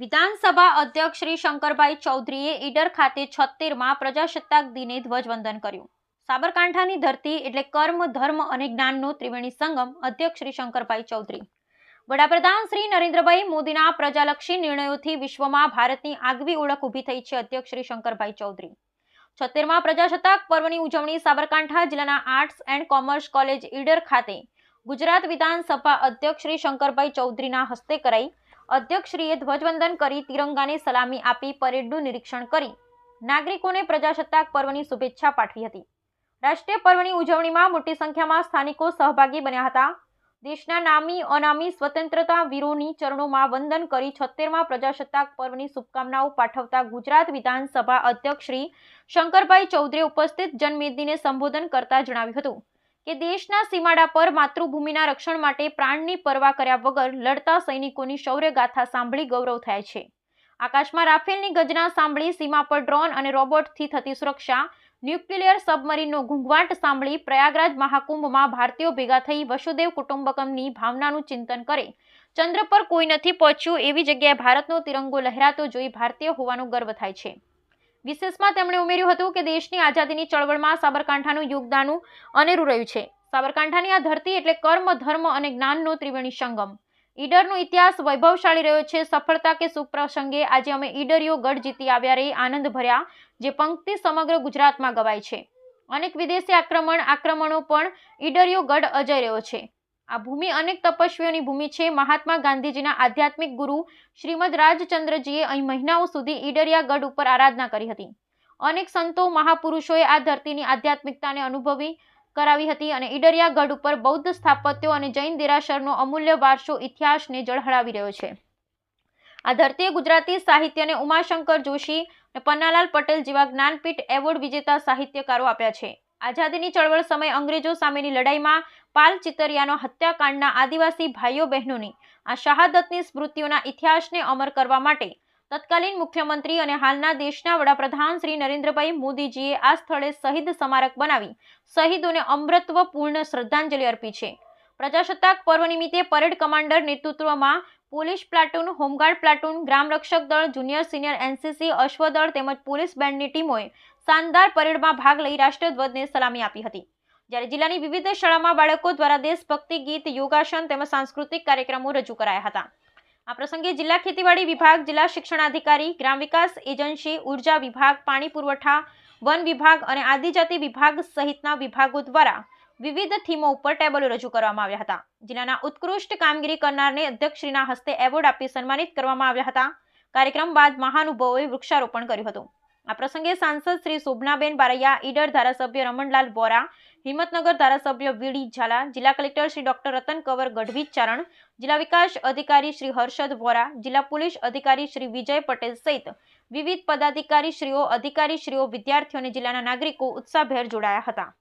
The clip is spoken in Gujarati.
વિધાનસભા અધ્યક્ષ શ્રી શંકરભાઈ ચૌધરીએ ઈડર ખાતે છત્તેરમાં પ્રજાસત્તાક દિને ધ્વજવંદન કર્યું. સાબરકાંઠાની ધરતી એટલે કર્મ, ધર્મ અને જ્ઞાનનો ત્રિવેણી સંગમ, અધ્યક્ષ શ્રી શંકરભાઈ ચૌધરી. વડાપ્રધાન શ્રી નરેન્દ્રભાઈ મોદીના પ્રજાલક્ષી નિર્ણયોથી વિશ્વમાં ભારતની આગવી ઓળખ ઊભી થઈ છે અધ્યક્ષ શ્રી શંકરભાઈ ચૌધરી. છત્તેરમાં પ્રજાસત્તાક પર્વની ઉજવણી સાબરકાંઠા જિલ્લાના arts and commerce college Idar ખાતે ગુજરાત વિધાનસભા અધ્યક્ષ શ્રી શંકરભાઈ ચૌધરીના હસ્તે કરાઈ. અધ્યક્ષશ્રીએ ધ્વજવંદન કરી તિરંગાને સલામી આપી પરેડનું નિરીક્ષણ કરી. નાગરિકોને પ્રજાસત્તાક પર્વની શુભેચ્છા પાઠવી હતી. રાષ્ટ્રીય પર્વની ઉજવણીમાં મોટી સંખ્યામાં સ્થાનિકો સહભાગી બન્યા હતા. દેશના નામી, અનામી, સ્વતંત્રતા વીરોની ચરણોમાં વંદન કરી છોતેરમાં પ્રજાસત્તાક પર્વની શુભકામનાઓ પાઠવતા ગુજરાત વિધાનસભા અધ્યક્ષ શ્રી શંકરભાઈ ચૌધરીએ ઉપસ્થિત જનમેદનીને સંબોધન કરતા જણાવ્યું હતું. કે દેશના સીમાડા પર માતૃભૂમિના રક્ષણ માટે પ્રાણની પરવા કર્યા વગર લડતા સૈનિકોની શૌર્ય ગાથા સાંભળી ગૌરવ થાય છે. આકાશમાં રાફેલની ગજના સાંભળી સીમા પર ડ્રોન અને રોબોટથી થતી સુરક્ષા, ન્યુક્લિયર સબમરીનનો ઘૂંઘવાટ સાંભળી પ્રયાગરાજ મહાકુંભમાં ભારતીયો ભેગા થઈ વસુદેવ કુટુંબકમની ભાવનાનું ચિંતન કરે. ચંદ્ર પર કોઈ નથી પહોંચ્યું એવી જગ્યાએ ભારતનો તિરંગો લહેરાતો જોઈ ભારતીય હોવાનો ગર્વ થાય છે. વિશેષમાં તેમણે ઉમેર્યું હતું કે દેશની આઝાદીની ચળવળમાં સાબરકાંઠાનું યોગદાન અનેરું રહ્યું છે. સાબરકાંઠાની આ ધરતી એટલે કર્મ, ધર્મ અને જ્ઞાનનો ત્રિવેણી સંગમ. ઈડરનો ઇતિહાસ વૈભવશાળી રહ્યો છે. સફળતા કે સુપ્રસંગે આજે અમે ઈડરીઓ ગઢ જીતી આવ્યા રહી આનંદ ભર્યા, જે પંક્તિ સમગ્ર ગુજરાતમાં ગવાય છે. અનેક વિદેશી આક્રમણ, આક્રમણો પણ ઈડરીઓ ગઢ અજય રહ્યો છે. આ ભૂમિ અનેક તપસ્વીઓની ભૂમિ છે. મહાત્મા ગાંધીજીના આધ્યાત્મિક ગુરુ શ્રીમદ રાજચંદ્રજીએ અહીં મહિનાઓ સુધી ઈડરિયા ગઢ ઉપર આરાધના કરી હતી. અનેક સંતો મહાપુરુષોએ આ ધરતીની આધ્યાત્મિકતાને અનુભવી કરાવી હતી અને ઈડરિયા ગઢ ઉપર બૌદ્ધ સ્થાપત્યો અને જૈન દેરાસરનો અમૂલ્ય વારસો ઇતિહાસને જળહળાવી રહ્યો છે. આ ધરતીએ ગુજરાતી સાહિત્યને ઉમાશંકર જોશી અને પન્નાલાલ પટેલ જેવા જ્ઞાનપીઠ એવોર્ડ વિજેતા સાહિત્યકારો આપ્યા છે. આઝાદીની ચળવળ સમયે અંગ્રેજો સામેની લડાઈમાં પાલ ચિતરિયાનો હત્યાકાંડના આદિવાસી ભાઈઓ બહેનોની આ શહાદતની સ્મૃતિઓના ઇતિહાસને અમર કરવા માટે તત્કાલીન મુખ્યમંત્રી અને હાલના દેશના વડાપ્રધાન શ્રી નરેન્દ્રભાઈ મોદીજીએ આ સ્થળે શહીદ સ્મારક બનાવી શહીદોને અમૃતવપૂર્ણ શ્રદ્ધાંજલિ અર્પી છે. પ્રજાસત્તાક પર્વ નિમિત્તે પરેડ કમાન્ડર નેતૃત્વમાં police platoon, home guard platoon, ગ્રામરક્ષક દળ, જુનિયર સિનિયર એનસીસી, અશ્વદળ તેમજ પોલીસ બેન્ડની ટીમોએ શાનદાર પરેડમાં ભાગ લઈ રાષ્ટ્રધ્વજને સલામી આપી હતી. જ્યારે જિલ્લાની વિવિધ શાળામાં બાળકો દ્વારા દેશભક્તિ ગીત, યોગાસન તેમજ સાંસ્કૃતિક કાર્યક્રમો રજૂ કરાયા હતા. આ પ્રસંગે જિલ્લા ખેતીવાડી વિભાગ, જિલ્લા શિક્ષણાધિકારી, ગ્રામ વિકાસ એજન્સી, ઊર્જા વિભાગ, પાણી પુરવઠા, વન વિભાગ અને આદિજાતિ વિભાગ સહિતના વિભાગો દ્વારા વિવિધ થીમો ઉપર ટેબલો રજૂ કરવામાં આવ્યા હતા. જિલ્લાના ઉત્કૃષ્ટ કામગીરી કરનારને અધ્યક્ષશ્રીના હસ્તે એવોર્ડ આપી સન્માનિત કરવામાં આવ્યા હતા. કાર્યક્રમ બાદ મહાનુભાવોએ વૃક્ષારોપણ કર્યું હતું. આ પ્રસંગે સાંસદ શ્રી શોભનાબેન બારૈયા, ઈડર ધારાસભ્ય રમણલાલ બોરા હિંમતનગર ધારાસભ્ય વીડી ઝાલા, જિલ્લા કલેક્ટર શ્રી ડોક્ટર રતન કંવર ગઢવી ચારણ, જિલ્લા વિકાસ અધિકારી શ્રી હર્ષદ વોરા, જિલ્લા પોલીસ અધિકારી શ્રી વિજય પટેલ સહિત વિવિધ પદાધિકારી શ્રીઓ અધિકારી શ્રીઓ વિદ્યાર્થીઓ અને જિલ્લાના નાગરિકો ઉત્સાહભેર જોડાયા હતા.